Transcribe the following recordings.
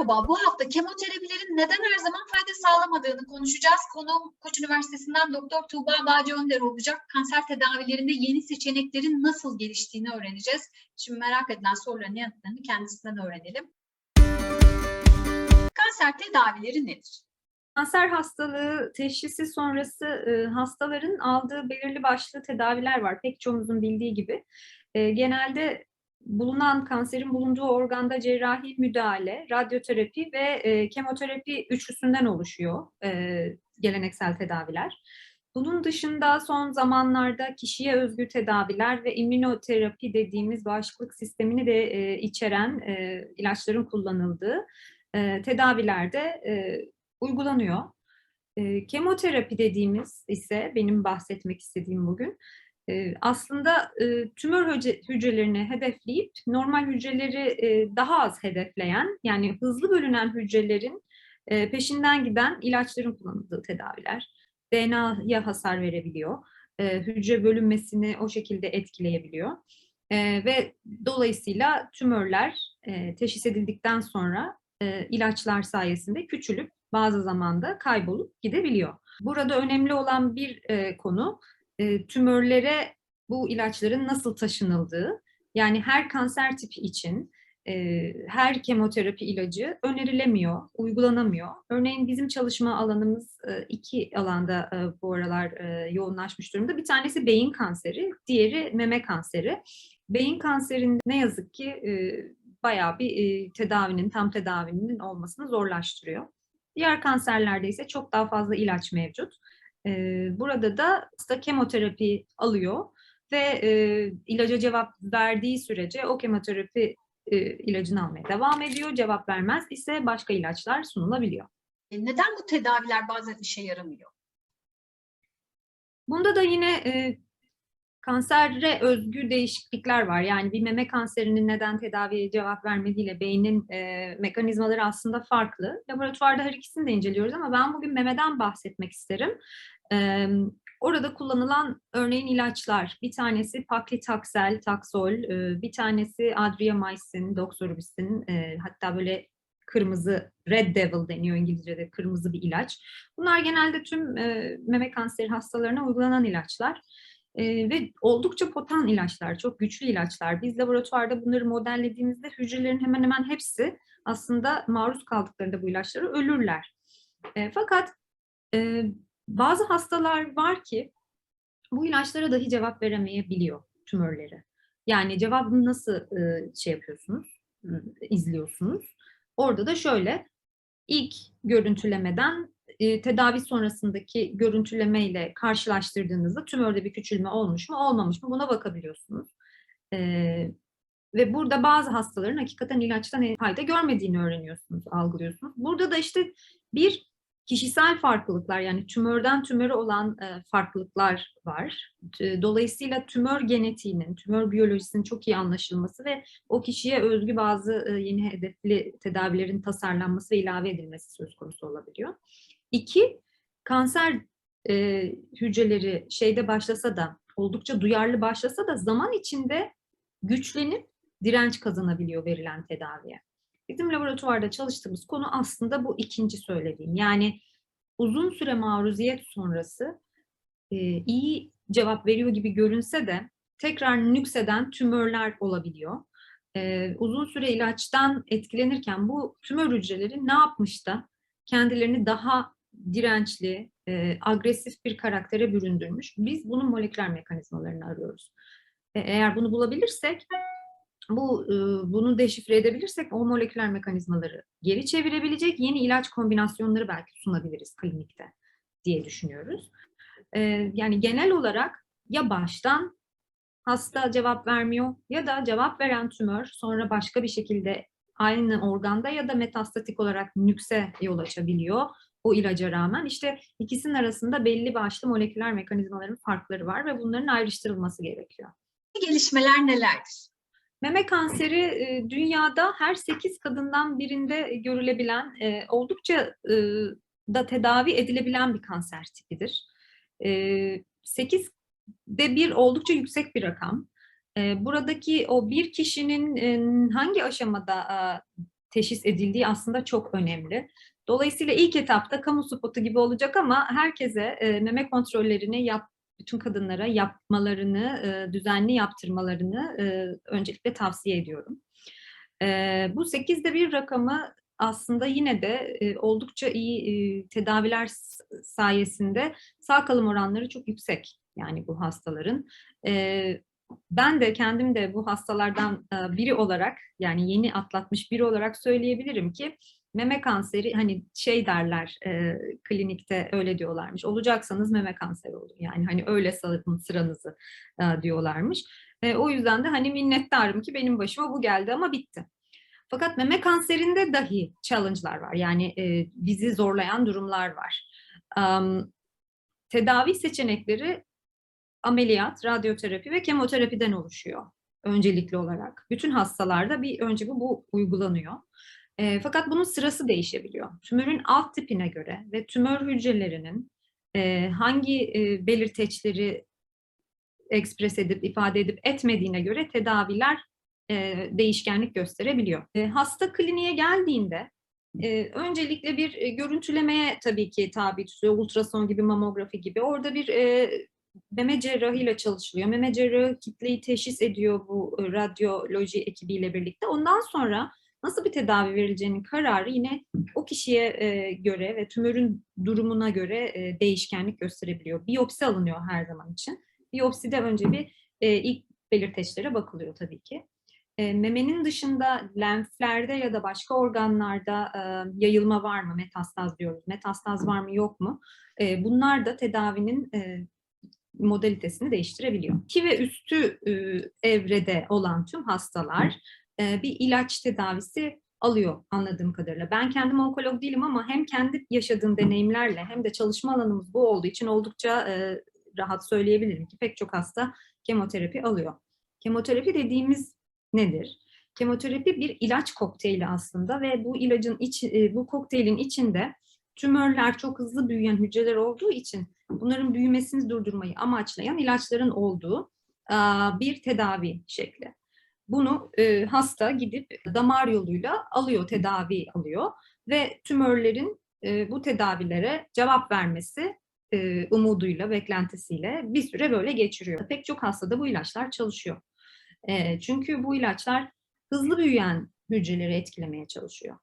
Merhaba, bu hafta kemoterapilerin neden her zaman fayda sağlamadığını konuşacağız. Konuğum Koç Üniversitesi'nden Doktor Tuğba Bağcı Önder olacak. Kanser tedavilerinde yeni seçeneklerin nasıl geliştiğini öğreneceğiz. Şimdi merak edilen soruların yanıtlarını kendisinden öğrenelim. Kanser tedavileri nedir? Kanser hastalığı teşhisi sonrası e, hastaların aldığı belirli başlı tedaviler var. Pek çoğumuzun bildiği gibi. E, genelde bulunan kanserin bulunduğu organda cerrahi müdahale, radyoterapi ve e, kemoterapi üçlüsünden oluşuyor e, geleneksel tedaviler. Bunun dışında son zamanlarda kişiye özgü tedaviler ve immünoterapi dediğimiz bağışıklık sistemini de e, içeren e, ilaçların kullanıldığı e, tedavilerde e, uygulanıyor. E, kemoterapi dediğimiz ise benim bahsetmek istediğim bugün aslında tümör hücre, hücrelerini hedefleyip normal hücreleri daha az hedefleyen yani hızlı bölünen hücrelerin peşinden giden ilaçların kullanıldığı tedaviler. DNA'ya hasar verebiliyor. Hücre bölünmesini o şekilde etkileyebiliyor. Ve dolayısıyla tümörler teşhis edildikten sonra ilaçlar sayesinde küçülüp bazı zamanda kaybolup gidebiliyor. Burada önemli olan bir konu e, tümörlere bu ilaçların nasıl taşınıldığı. Yani her kanser tipi için e, her kemoterapi ilacı önerilemiyor, uygulanamıyor. Örneğin bizim çalışma alanımız e, iki alanda e, bu aralar e, yoğunlaşmış durumda. Bir tanesi beyin kanseri, diğeri meme kanseri. Beyin kanserinde ne yazık ki e, bayağı bir e, tedavinin, tam tedavinin olmasını zorlaştırıyor. Diğer kanserlerde ise çok daha fazla ilaç mevcut. E, burada da hasta kemoterapi alıyor ve e, ilaca cevap verdiği sürece o kemoterapi e, ilacını almaya devam ediyor. Cevap vermez ise başka ilaçlar sunulabiliyor. E, Neden bu tedaviler bazen işe yaramıyor? Bunda da yine e, kansere özgü değişiklikler var. Yani bir meme kanserinin neden tedaviye cevap vermediğiyle beynin e, mekanizmaları aslında farklı. Laboratuvarda her ikisini de inceliyoruz ama ben bugün memeden bahsetmek isterim. E, orada kullanılan örneğin ilaçlar, bir tanesi paklitaksel, taksol, e, bir tanesi adriamycin, doxorubicin, e, hatta böyle kırmızı red devil deniyor İngilizce'de kırmızı bir ilaç. Bunlar genelde tüm e, meme kanseri hastalarına uygulanan ilaçlar. Ee, ve oldukça potan ilaçlar, çok güçlü ilaçlar. Biz laboratuvarda bunları modellediğimizde hücrelerin hemen hemen hepsi aslında maruz kaldıklarında bu ilaçlara ölürler. E, fakat e, bazı hastalar var ki bu ilaçlara dahi cevap veremeyebiliyor tümörleri. Yani cevabını nasıl e, şey yapıyorsunuz, e, izliyorsunuz? Orada da şöyle, ilk görüntülemeden e, tedavi sonrasındaki görüntüleme ile karşılaştırdığınızda tümörde bir küçülme olmuş mu olmamış mı buna bakabiliyorsunuz. E, ve burada bazı hastaların hakikaten ilaçtan fayda görmediğini öğreniyorsunuz, algılıyorsunuz. Burada da işte bir kişisel farklılıklar yani tümörden tümöre olan e, farklılıklar var. E, Dolayısıyla tümör genetiğinin, tümör biyolojisinin çok iyi anlaşılması ve o kişiye özgü bazı e, yeni hedefli tedavilerin tasarlanması ve ilave edilmesi söz konusu olabiliyor. İki, kanser e, hücreleri şeyde başlasa da, oldukça duyarlı başlasa da zaman içinde güçlenip direnç kazanabiliyor verilen tedaviye. Bizim laboratuvarda çalıştığımız konu aslında bu ikinci söylediğim. Yani uzun süre maruziyet sonrası e, iyi cevap veriyor gibi görünse de tekrar nükseden tümörler olabiliyor. E, uzun süre ilaçtan etkilenirken bu tümör hücreleri ne yapmış da kendilerini daha dirençli, e, agresif bir karaktere büründürmüş. Biz bunun moleküler mekanizmalarını arıyoruz. E, eğer bunu bulabilirsek, bu e, bunu deşifre edebilirsek o moleküler mekanizmaları geri çevirebilecek yeni ilaç kombinasyonları belki sunabiliriz klinikte diye düşünüyoruz. E, yani genel olarak ya baştan hasta cevap vermiyor ya da cevap veren tümör sonra başka bir şekilde aynı organda ya da metastatik olarak nükse yol açabiliyor o ilaca rağmen. İşte ikisinin arasında belli başlı moleküler mekanizmaların farkları var ve bunların ayrıştırılması gerekiyor. Gelişmeler nelerdir? Meme kanseri e, dünyada her 8 kadından birinde görülebilen, e, oldukça e, da tedavi edilebilen bir kanser tipidir. 8'de bir oldukça yüksek bir rakam. Buradaki o bir kişinin hangi aşamada teşhis edildiği aslında çok önemli. Dolayısıyla ilk etapta kamu spotu gibi olacak ama herkese e, meme kontrollerini yap, bütün kadınlara yapmalarını, e, düzenli yaptırmalarını e, öncelikle tavsiye ediyorum. E, bu 8'de bir rakamı aslında yine de e, oldukça iyi e, tedaviler sayesinde sağ kalım oranları çok yüksek yani bu hastaların. E, ben de kendim de bu hastalardan e, biri olarak yani yeni atlatmış biri olarak söyleyebilirim ki meme kanseri hani şey derler e, klinikte öyle diyorlarmış olacaksanız meme kanseri olun yani hani öyle salın sıranızı e, diyorlarmış. E, o yüzden de hani minnettarım ki benim başıma bu geldi ama bitti. Fakat meme kanserinde dahi challenge'lar var. Yani e, bizi zorlayan durumlar var. Am, tedavi seçenekleri ameliyat, radyoterapi ve kemoterapiden oluşuyor öncelikli olarak. Bütün hastalarda bir önce bu, bu uygulanıyor. E, fakat bunun sırası değişebiliyor. Tümörün alt tipine göre ve tümör hücrelerinin e, hangi e, belirteçleri ekspres edip ifade edip etmediğine göre tedaviler e, değişkenlik gösterebiliyor. E, hasta kliniğe geldiğinde e, öncelikle bir e, görüntülemeye tabii ki tabi tutuyor, ultrason gibi, mamografi gibi. Orada bir e, meme cerrahıyla çalışılıyor. Meme cerrahı kitleyi teşhis ediyor bu e, radyoloji ekibiyle birlikte. Ondan sonra nasıl bir tedavi verileceğinin kararı yine o kişiye e, göre ve tümörün durumuna göre e, değişkenlik gösterebiliyor. Biyopsi alınıyor her zaman için. Biyopside önce bir ilk belirteçlere bakılıyor tabii ki. Memenin dışında lenflerde ya da başka organlarda yayılma var mı? Metastaz diyoruz. Metastaz var mı yok mu? Bunlar da tedavinin modalitesini değiştirebiliyor. 2 ve üstü e, evrede olan tüm hastalar e, bir ilaç tedavisi alıyor anladığım kadarıyla. Ben kendim onkolog değilim ama hem kendi yaşadığım deneyimlerle hem de çalışma alanımız bu olduğu için oldukça e, rahat söyleyebilirim ki pek çok hasta kemoterapi alıyor. Kemoterapi dediğimiz nedir? Kemoterapi bir ilaç kokteyli aslında ve bu ilacın iç, e, bu kokteylin içinde tümörler çok hızlı büyüyen hücreler olduğu için bunların büyümesini durdurmayı amaçlayan ilaçların olduğu bir tedavi şekli. Bunu e, hasta gidip damar yoluyla alıyor, tedavi alıyor ve tümörlerin e, bu tedavilere cevap vermesi e, umuduyla, beklentisiyle bir süre böyle geçiriyor. Pek çok hastada bu ilaçlar çalışıyor. E, çünkü bu ilaçlar hızlı büyüyen hücreleri etkilemeye çalışıyor.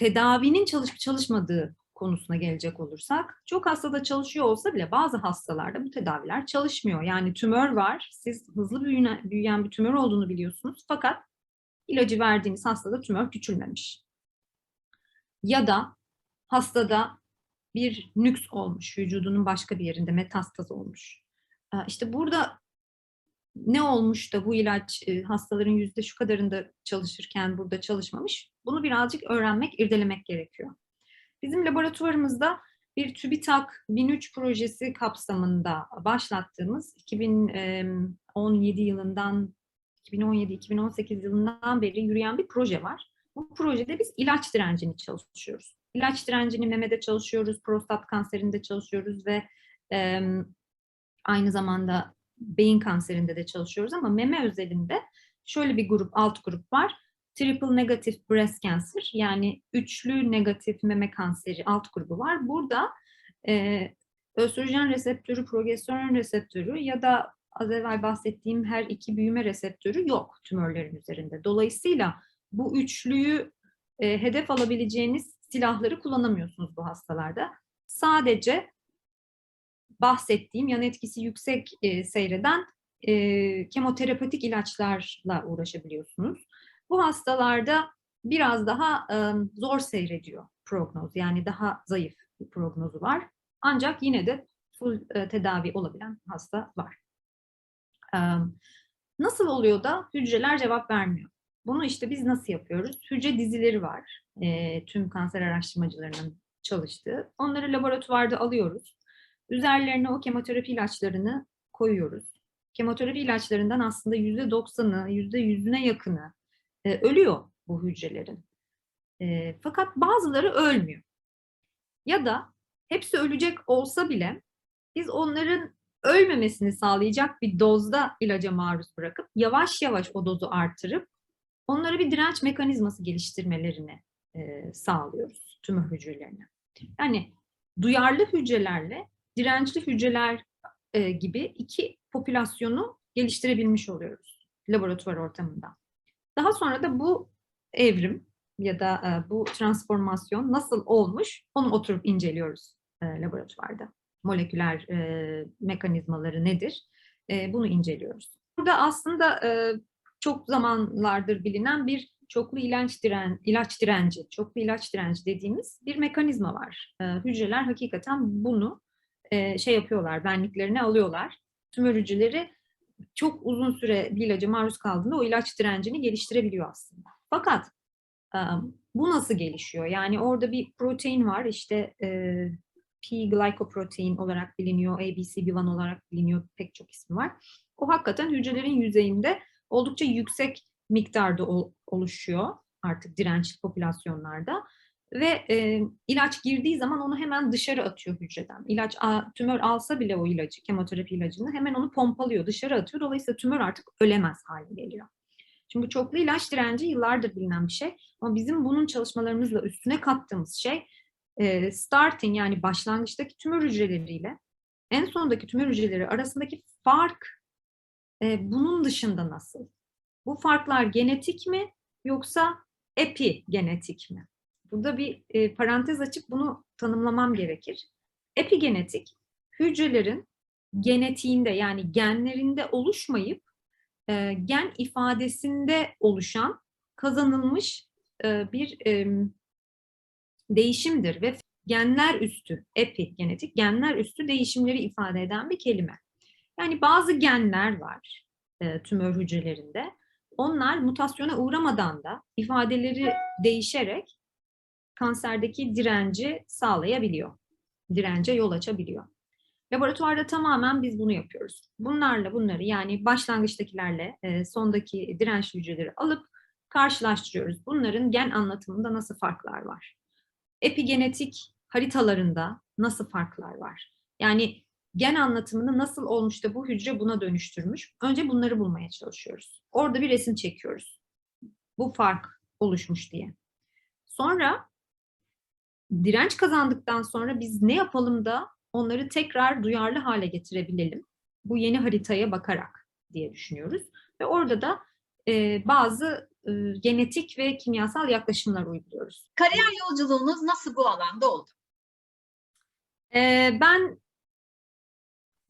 Tedavinin çalışıp çalışmadığı konusuna gelecek olursak, çok hastada çalışıyor olsa bile bazı hastalarda bu tedaviler çalışmıyor. Yani tümör var, siz hızlı büyüyen, büyüyen bir tümör olduğunu biliyorsunuz fakat ilacı verdiğiniz hastada tümör küçülmemiş. Ya da hastada bir nüks olmuş, vücudunun başka bir yerinde metastaz olmuş. Ee, İşte burada ne olmuş da bu ilaç e, hastaların yüzde şu kadarında çalışırken burada çalışmamış? Bunu birazcık öğrenmek, irdelemek gerekiyor. Bizim laboratuvarımızda bir TÜBİTAK 1003 projesi kapsamında başlattığımız 2017 yılından 2017-2018 yılından beri yürüyen bir proje var. Bu projede biz ilaç direncini çalışıyoruz. İlaç direncini memede çalışıyoruz, prostat kanserinde çalışıyoruz ve e, aynı zamanda beyin kanserinde de çalışıyoruz ama meme özelinde şöyle bir grup, alt grup var. Triple negative breast cancer yani üçlü negatif meme kanseri alt grubu var. Burada e, östrojen reseptörü, progesteron reseptörü ya da az evvel bahsettiğim her iki büyüme reseptörü yok tümörlerin üzerinde. Dolayısıyla bu üçlüyü e, hedef alabileceğiniz silahları kullanamıyorsunuz bu hastalarda. Sadece bahsettiğim yan etkisi yüksek e, seyreden e, kemoterapetik ilaçlarla uğraşabiliyorsunuz. Bu hastalarda biraz daha e, zor seyrediyor prognoz. Yani daha zayıf bir prognozu var. Ancak yine de full e, tedavi olabilen hasta var. E, nasıl oluyor da hücreler cevap vermiyor? Bunu işte biz nasıl yapıyoruz? Hücre dizileri var. E, tüm kanser araştırmacılarının çalıştığı. Onları laboratuvarda alıyoruz. Üzerlerine o kemoterapi ilaçlarını koyuyoruz. Kemoterapi ilaçlarından aslında yüzde doksanı, yüzde yüzüne yakını e, ölüyor bu hücrelerin. E, fakat bazıları ölmüyor. Ya da hepsi ölecek olsa bile biz onların ölmemesini sağlayacak bir dozda ilaca maruz bırakıp yavaş yavaş o dozu artırıp onlara bir direnç mekanizması geliştirmelerini e, sağlıyoruz tümör hücrelerine. Yani duyarlı hücrelerle dirençli hücreler e, gibi iki popülasyonu geliştirebilmiş oluyoruz laboratuvar ortamında. Daha sonra da bu evrim ya da e, bu transformasyon nasıl olmuş onu oturup inceliyoruz e, laboratuvarda. Moleküler e, mekanizmaları nedir? E, bunu inceliyoruz. Burada aslında e, çok zamanlardır bilinen bir çoklu ilaç diren ilaç direnci, çoklu ilaç direnci dediğimiz bir mekanizma var. E, hücreler hakikaten bunu e, şey yapıyorlar, benliklerine alıyorlar. Tümör hücreleri çok uzun süre bir ilaca maruz kaldığında o ilaç direncini geliştirebiliyor aslında. Fakat bu nasıl gelişiyor? Yani orada bir protein var işte P-glycoprotein olarak biliniyor, ABCB1 olarak biliniyor, pek çok ismi var. O hakikaten hücrelerin yüzeyinde oldukça yüksek miktarda ol- oluşuyor artık dirençli popülasyonlarda. Ve e, ilaç girdiği zaman onu hemen dışarı atıyor hücreden. İlaç a, tümör alsa bile o ilacı, kemoterapi ilacını hemen onu pompalıyor, dışarı atıyor. Dolayısıyla tümör artık ölemez hale geliyor. Şimdi bu çoklu ilaç direnci yıllardır bilinen bir şey. Ama bizim bunun çalışmalarımızla üstüne kattığımız şey e, starting yani başlangıçtaki tümör hücreleriyle en sondaki tümör hücreleri arasındaki fark e, bunun dışında nasıl? Bu farklar genetik mi yoksa epigenetik mi? Burada bir e, parantez açıp bunu tanımlamam gerekir. Epigenetik, hücrelerin genetiğinde yani genlerinde oluşmayıp e, gen ifadesinde oluşan kazanılmış e, bir e, değişimdir ve genler üstü, epigenetik, genler üstü değişimleri ifade eden bir kelime. Yani bazı genler var e, tümör hücrelerinde. Onlar mutasyona uğramadan da ifadeleri değişerek kanserdeki direnci sağlayabiliyor. Dirence yol açabiliyor. Laboratuvarda tamamen biz bunu yapıyoruz. Bunlarla bunları yani başlangıçtakilerle e, sondaki dirençli hücreleri alıp karşılaştırıyoruz. Bunların gen anlatımında nasıl farklar var? Epigenetik haritalarında nasıl farklar var? Yani gen anlatımını nasıl olmuş da bu hücre buna dönüştürmüş? Önce bunları bulmaya çalışıyoruz. Orada bir resim çekiyoruz. Bu fark oluşmuş diye. Sonra direnç kazandıktan sonra biz ne yapalım da onları tekrar duyarlı hale getirebilelim. Bu yeni haritaya bakarak diye düşünüyoruz. Ve orada da e, bazı e, genetik ve kimyasal yaklaşımlar uyguluyoruz. Kariyer yolculuğunuz nasıl bu alanda oldu? E, ben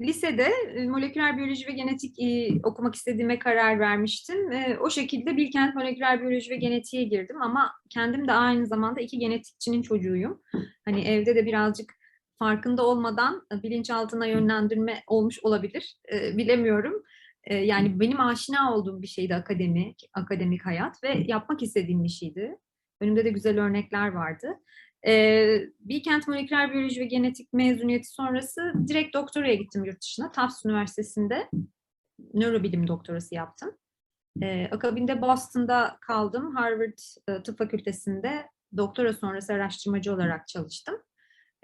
lisede e, moleküler biyoloji ve genetik e, okumak istediğime karar vermiştim. E, o şekilde Bilkent Moleküler Biyoloji ve Genetiğe girdim ama kendim de aynı zamanda iki genetikçinin çocuğuyum. Hani evde de birazcık farkında olmadan bilinçaltına yönlendirme olmuş olabilir. Bilemiyorum. Yani benim aşina olduğum bir şeydi akademik, akademik hayat ve yapmak istediğim bir şeydi. Önümde de güzel örnekler vardı. Ee, Bilkent Moleküler Biyoloji ve Genetik mezuniyeti sonrası direkt doktoraya gittim yurt dışına. Tufts Üniversitesi'nde nörobilim doktorası yaptım. Ee, akabinde Boston'da kaldım. Harvard e, Tıp Fakültesi'nde doktora sonrası araştırmacı olarak çalıştım.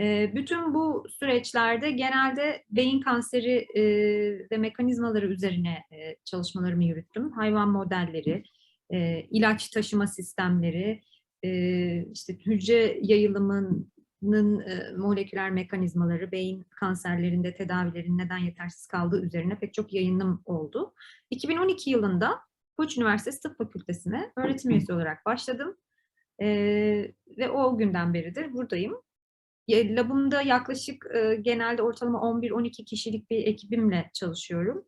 Ee, bütün bu süreçlerde genelde beyin kanseri e, ve mekanizmaları üzerine e, çalışmalarımı yürüttüm. Hayvan modelleri, e, ilaç taşıma sistemleri, e, işte hücre yayılımının moleküler mekanizmaları, beyin kanserlerinde tedavilerin neden yetersiz kaldığı üzerine pek çok yayınım oldu. 2012 yılında Koç Üniversitesi Tıp Fakültesi'ne öğretim üyesi olarak başladım. E, ve o günden beridir buradayım. Labımda yaklaşık e, genelde ortalama 11-12 kişilik bir ekibimle çalışıyorum.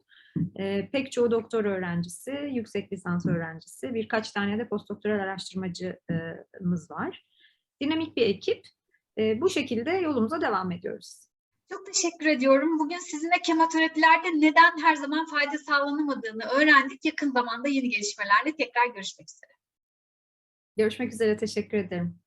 E, pek çoğu doktor öğrencisi, yüksek lisans öğrencisi, birkaç tane de postdoktoral araştırmacımız var. Dinamik bir ekip. E, bu şekilde yolumuza devam ediyoruz. Çok teşekkür ediyorum. Bugün sizinle kemoterapilerde neden her zaman fayda sağlanamadığını öğrendik. Yakın zamanda yeni gelişmelerle tekrar görüşmek üzere. Görüşmek üzere, teşekkür ederim.